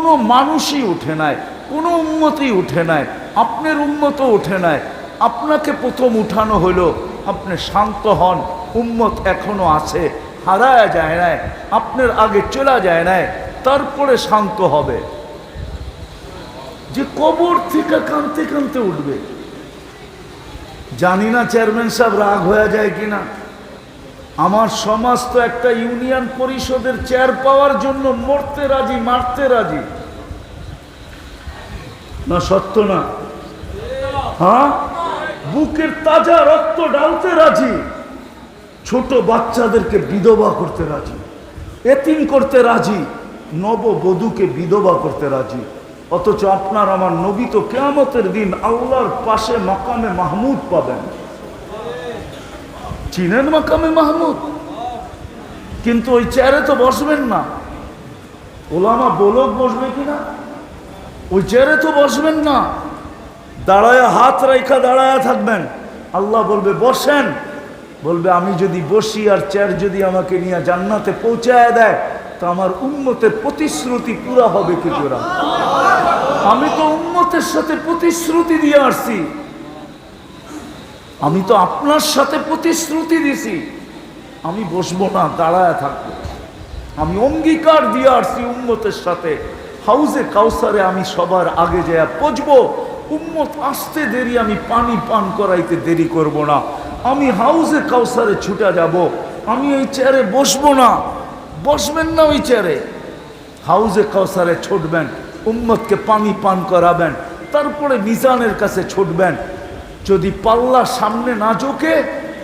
কোনো মানুষই উঠে নাই, কোনো উন্মতই উঠে নাই, আপনার উন্মত উঠে নাই। আপনাকে প্রথম উঠানো হলো, আপনি শান্ত হন, উম্মত এখনও আছে, হারায়া যায় নাই, আপনার আগে চলা যায় নাই, তারপরে শান্ত হবে। যে কবর থেকে কানতে কানতে উঠবে। জানি না চেয়ারম্যান সাহেব রাগ হয়ে যায় কিনা। আমার সমাজ তো একটা ইউনিয়ন পরিষদের চেয়ার পাওয়ার জন্য মরতে রাজি, মারতে রাজি। না, সত্য না? হ্যাঁ? বুকের তাজা রক্ত ডালতে রাজি। ছোট বাচ্চাদেরকে বিধবা করতে রাজি। এতিম করতে রাজি। নববধূকে বিধবা করতে রাজি। অথচ আপনার, আমার নবী তো কেয়ামতের দিন আল্লাহর পাশে মাকামে মাহমুদ পাবেন। চিনেন মাকামে মাহমুদ। কিন্তু ওই চেয়ারে তো বসবেন না। ওলামা বলক বসবে কিনা? ওই চেয়ারে তো বসবেন না। দাঁড়ায় হাত রেখা দাঁড়ায় থাকবেন। আল্লাহ বলবে, বসেন। বলবে, আমি যদি বসি আর চেয়ার যদি আমাকে নিয়ে জান্নাতে পৌঁছায় দেয়, তো আমার উন্মতের প্রতিশ্রুতি পুরা হবে কি করে আমি তো উন্মতের সাথে প্রতিশ্রুতি দিয়ে আসছি। আমি তো আপনার সাথে প্রতিশ্রুতি দিছি। আমি বসবো না, দাঁড়ায় থাকব। আমি অঙ্গীকার দিয়ে আসছি উম্মতের সাথে। হাউজে কাউসারে আমি সবার আগে যায় পচবো। উম্মত আসতে দেরি, আমি পানি পান করাইতে দেরি করব না। আমি হাউজে কাউসারে ছুটে যাব। আমি ওই চেয়ারে বসবো না। বসবেন না ওই চেয়ারে। হাউজে কাউসারে ছুটবেন, উম্মতকে পানি পান করাবেন, তারপরে মিজানের কাছে ছুটবেন। যদি পাল্লা সামনে না ঝোঁকে,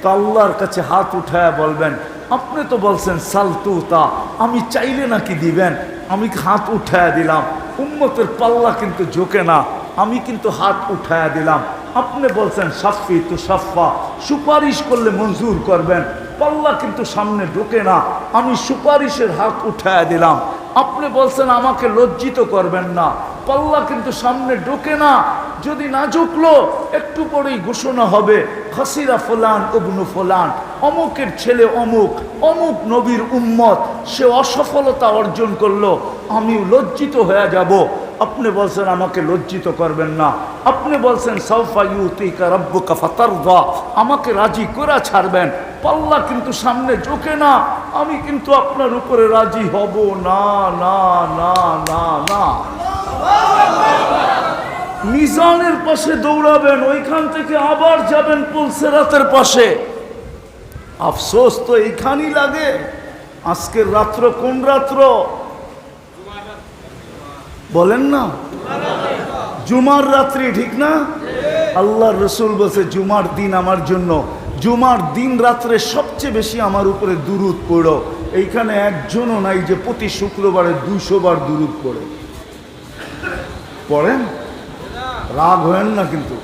তো আল্লাহর কাছে হাত উঠায় বলবেন, আপনি তো বলছেন সালতু তা আমি চাইলে নাকি দিবেন? আমি হাত উঠায় দিলাম? উম্মতের পাল্লা কিন্তু ঝোঁকে না, আমি কিন্তু হাত উঠায় দিলাম। আপনি বলছেন সাফি তু সাফা সুপারিশ করলে মঞ্জুর করবেন। পাল্লা কিন্তু সামনে ঢোকে না, আমি সুপারিশের হাত উঠায় দিলাম। আপনি বলছেন, আমাকে লজ্জিত করবেন না। পাল্লা কিন্তু সামনে ঢোকে না। যদি না ঝুঁকলো একটু পরেই ঘোষণা হবে, খাসিরা ফলান অগ্নু ফলান, অমুকের ছেলে অমুক অমুক নবীর উম্মত, সে অসফলতা অর্জন করল, আমিও লজ্জিত হয়ে যাব। আপনি বলছেন, আমাকে লজ্জিত করবেন না। আপনি বলছেন, সাউফা ইউতিকা রব্বুকা ফাতারদা, আমাকে রাজি করা ছাড়বেন। পাল্লা কিন্তু সামনে ঝোঁকে না। আমি কিন্তু আপনার উপরে রাজি হব। না না না না না। মিজানের পাশে দৌড়াবেন, ওইখান থেকে আবার যাবেন পুলসেরাতের পাশে। আফসোস তো এইখানই লাগে। আজকের রাত্র কোন রাত্র? বলেন না। জুমার রাত্রি, ঠিক না? আল্লাহ রসুল বলছে, জুমার দিন আমার জন্য। জুমার দিন রাত্রে সবচেয়ে বেশি আমার উপরে দুরুদ পড়ো। এইখানে একজনও নাই যে প্রতি শুক্রবারে দুশো বার দুরুদ পড়ে। পড়েন? রাগ হয়েন না কিন্তু।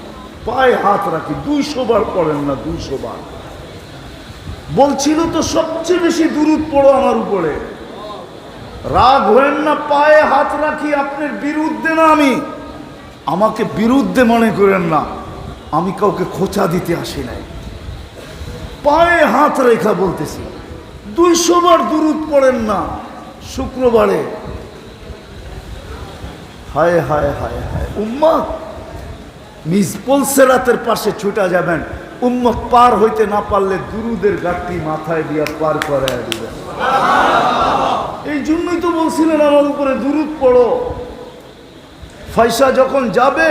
পায়ে হাত রাখি, দুইশো বার পড়েন না, দুইশো বার। বলছিল তো সবচেয়ে বেশি দূরত পড়ো আমার উপরে। রাগ হয়েন না, পায়ে হাত রাখি, আপনার বিরুদ্ধে না আমি। আমাকে বিরুদ্ধে মনে করেন না, আমি কাউকে খোঁচা দিতে আসি নাই। পায়ে হাত রেখা বলতেছি, দুইশো বার দূরত পড়েন না, শুক্রবারে হায় হায় হায় হায়। উম্মত মিসপল সেরাতের পাশে ছুটা যাবেন। উম্মত পার হইতে না পারলে দুরুদের গাঠটি মাথায় দিয়া পার করায় দিবেন। এই জন্যই তো বলছিলেন, আমার উপরে দুরুদ পড়ো। ফয়সা যখন যাবে,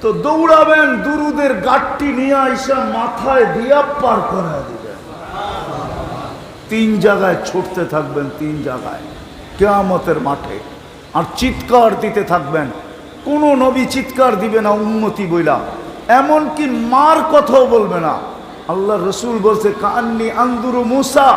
তো দৌড়াবেন, দুরুদের গাঠটি নিয়ে আইসা মাথায় দিয়া পার করায় দিবেন। তিন জায়গায় ছুটতে থাকবেন, তিন জায়গায়। কেয়ামতের মাঠে। আর চিৎকার দিতে থাকবেন। কোনো নবী চিৎকার দিবে না, উন্নতি বইলা। এমনকি মার কথাও বলবে না। আল্লাহ রসুল বলছে, কান্নি আন্দুরু মুসা।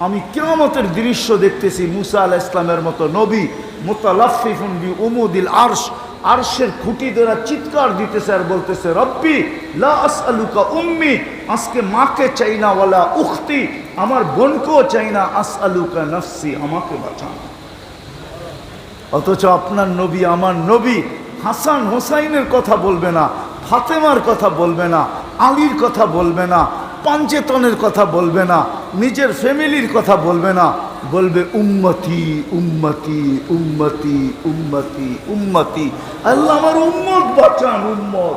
আমি কেমতের দৃশ্য দেখতেছি, মুসা আল ইসলামের মতো নবী মোতালাফিফুন বি উমুদিল আর্শ। আরশের খুঁটি দ্বারা চিৎকার দিতেছে আর বলতেছে, রব্বি, লা আসআলুকা উম্মি, আজকে মাকে চাই না, ওয়ালা উখতি। আমার বোনকেও চাই না, আসআলুকা নফসি, আমাকে বাঁচান। অথচ আপনার নবী, আমার নবী হাসান হোসাইনের কথা বলবে না, ফাতেমার কথা বলবে না, আলীর কথা বলবে না পাঞ্চেতনের কথা বলবে না, নিজের ফ্যামিলির কথা বলবে না, বলবে উম্মতি উম্মতি উম্মতি উম্মতি উম্মতি। আল্লাহ আমার উম্মত, বাঁচান উম্মত।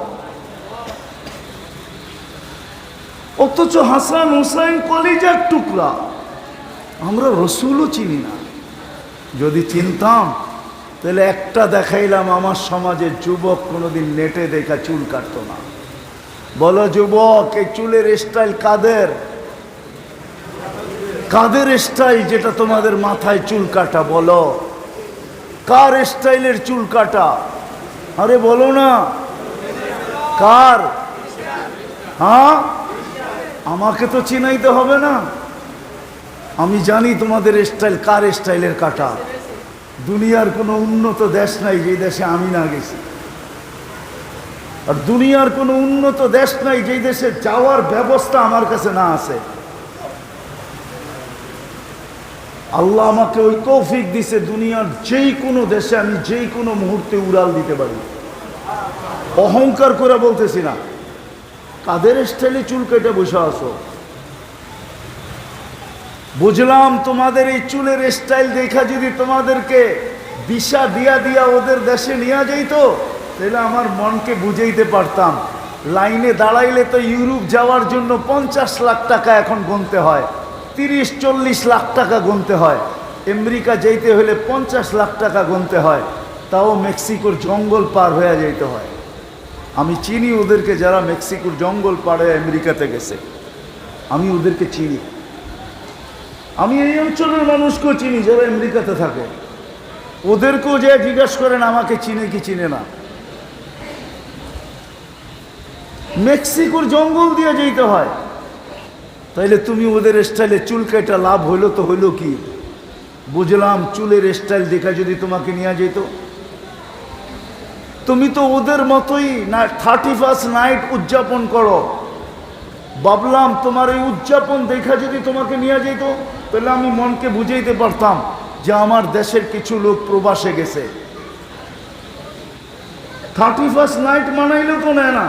অথচ হাসান হুসাইন কলিজার টুকরা। আমরা রসুলও চিনি না। যদি চিনতাম তাহলে একটা দেখাইলাম, আমার সমাজের যুবক কোনোদিন নেটে দেখা চুল কাটতো না। বলো যুবক, এই চুলের স্টাইল কাদের? কাদের স্টাইল যেটা তোমাদের মাথায় চুল কাটা, বলো? কার স্টাইলের চুল কাটা? আরে বলো না। কার? হ্যাঁ? আমাকে তো চিনাইতে হবে না। আমি জানি তোমাদের স্টাইল কার স্টাইলের কাটা। দুনিয়ার কোনো উন্নত দেশ নাই যে দেশে আমি না গেছি। আর দুনিয়ার কোনো উন্নত দেশ নাই যেই দেশে যাওয়ার ব্যবস্থা আমার কাছে না আছে। আল্লাহ আমাকে ওই তৌফিক দিছে দুনিয়ার যেই কোনো দেশে আমি যেই কোনো মুহূর্তে উড়াল দিতে পারি। অহংকার করে বলতেছি না। কাদের স্টাইলে চুল কেটে বসে আসো বুঝলাম তোমাদের এই চুলের স্টাইল দেখা যদি তোমাদেরকে দিশা দিয়া দিয়া ওদের দেশে নিয়ে যাইতো, তাহলে আমার মনকে বুঝাইতে পারতাম। লাইনে দাঁড়াইলে তো ইউরোপ যাওয়ার জন্য পঞ্চাশ লাখ টাকা এখন গুনতে হয়, তিরিশ, চল্লিশ লাখ টাকা গুনতে হয়। আমেরিকা যেতে হলে পঞ্চাশ লাখ টাকা গুনতে হয়, তাও মেক্সিকোর জঙ্গল পার হয়ে যেতে হয়। আমি চিনি ওদেরকে যারা মেক্সিকোর জঙ্গল পাড়ে আমেরিকাতে গেছে। আমি ওদেরকে চিনি। আমি এই অঞ্চলের মানুষকেও চিনি, যারা আমেরিকাতে থাকে। ওদেরকেও যে জিজ্ঞাসা করেন, আমাকে চিনে কি চিনে না। মেক্সিকোর জঙ্গল দিয়ে যেতে হয়। তাইলে তুমি ওদের স্টাইলে চুল কেটা লাভ হইল তো হইল কি? বুঝলাম চুলের স্টাইল দেখা যদি তোমাকে নিয়ে যেত। তুমি তো ওদের মতোই না, থার্টি ফার্স্ট নাইট উদযাপন করো। ভাবলাম তোমার এই উদযাপন দেখা যদি তোমাকে নিয়ে যেত। তাহলে আমি মনকে বুঝাইতে পারতাম যে আমার দেশের কিছু লোক প্রবাসে গেছে। থার্টি ফার্স্ট নাইট মানাইলেও তো নেয় না?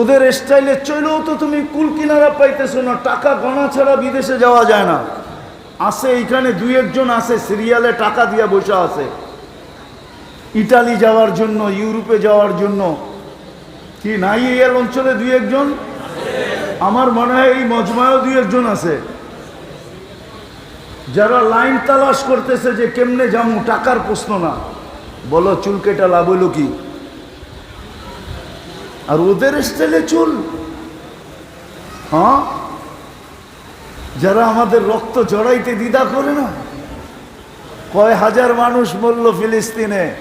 ওদের স্টাইলে চলেও তো তুমি কুল কিনারা পাইতেছো না, টাকা গণা ছাড়া বিদেশে যাওয়া যায় না। আছে, এইখানে দুই একজন আছে, সিরিয়ালে টাকা দিয়ে বসে আছে। ইটালি যাওয়ার জন্য, ইউরোপে যাওয়ার জন্য। কি, নাই এই অঞ্চলে দুই একজন? আমার মনে হয় এই মজমায়ও দুই একজন আছে। যারা লাইন তালাশ করতেছে যে কেমনে যামু, টাকার প্রশ্ন না। বলো, চুল কেটা লাভ কি? আর ওদের স্টাইলে চুল? হ্যাঁ? যারা আমাদের রক্ত জড়াইতে দ্বিধা করে না? কয় হাজার মানুষ মরল ফিলিস্তিনে।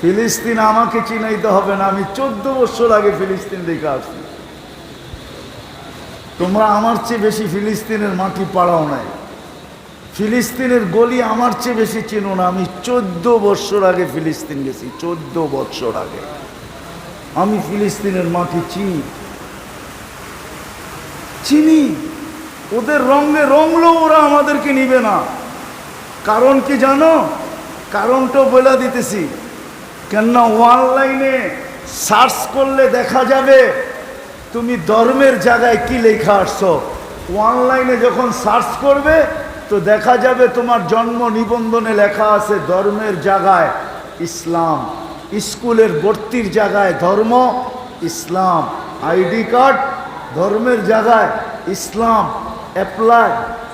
ফিলিস্তিন আমাকে চিনাইতে হবে না, আমি চোদ্দ বছর আগে ফিলিস্তিন দেখে আসছি। তোমরা আমার চেয়ে বেশি ফিলিস্তিনের মাটি পাড়াও নাই। ফিলিস্তিনের গলি আমার চেয়ে বেশি চিনো না। আমি চোদ্দ বছর আগে ফিলিস্তিন গেছি, চোদ্দ বছর আগে। আমি ফিলিস্তিনের মাটি চিনি। চিনি। ওদের রঙে রঙলেও ওরা আমাদেরকে নিবে না। কারণ কি জানো? কারণটাও বলে দিতেছি। কেননা অনলাইনে সার্চ করলে দেখা যাবে তুমি ধর্মের জায়গায় কি লেখা আসছো? অনলাইনে যখন সার্চ করবে, তো দেখা যাবে তোমার জন্ম নিবন্ধনে লেখা আছে ধর্মের জায়গায় ইসলাম, স্কুলের ভর্তির জায়গায় ধর্ম, ইসলাম, আইডি কার্ড, ধর্মের জায়গায় ইসলাম অ্যাপ্লাই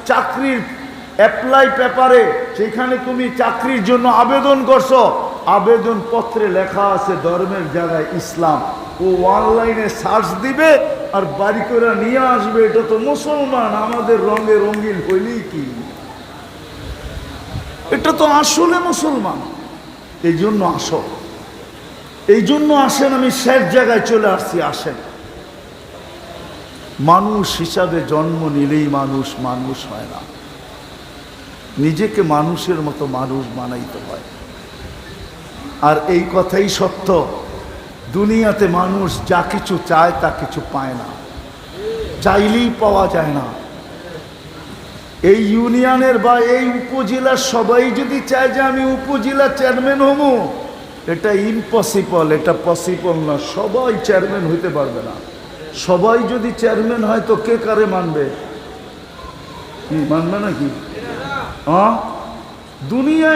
চাকরির অ্যাপ্লাই পেপারে সেখানে তুমি চাকরির জন্য আবেদন করছ। আবেদন পত্রে লেখা আছে ধর্মের জায়গায় ইসলাম। ও অনলাইনে সার্চ দিবে আর বাড়ি করে নিয়ে আসবে। এটা তো মুসলমান, আমাদের রঙে রঙিন হইলেই কি? এটা তো আসলে মুসলমান। এই জন্য আসো। এই জন্য আসেন, আমি শেষ জায়গায় চলে আসছি, আসেন। মানুষ হিসাবে জন্ম নিলেই মানুষ মানুষ হয় না। নিজেকে মানুষের মতো মানুষ বানাইতে হয়। আর এই কথাই সত্য। দুনিয়াতে মানুষ যা কিছু চায়, তা কিছু পায় না। চাইলেই পাওয়া যায় না। এই ইউনিয়নের বা এই উপজেলার সবাই যদি চায় যে আমি উপজেলা চেয়ারম্যান হব, এটা ইম্পসিবল এটা পসিবল না। সবাই চেয়ারম্যান হইতে পারবে না। সবাই যদি চেয়ারম্যান হয়, তো কে কারে মানবে? কি, মানবে নাকি? হ্যাঁ? দুনিয়ায়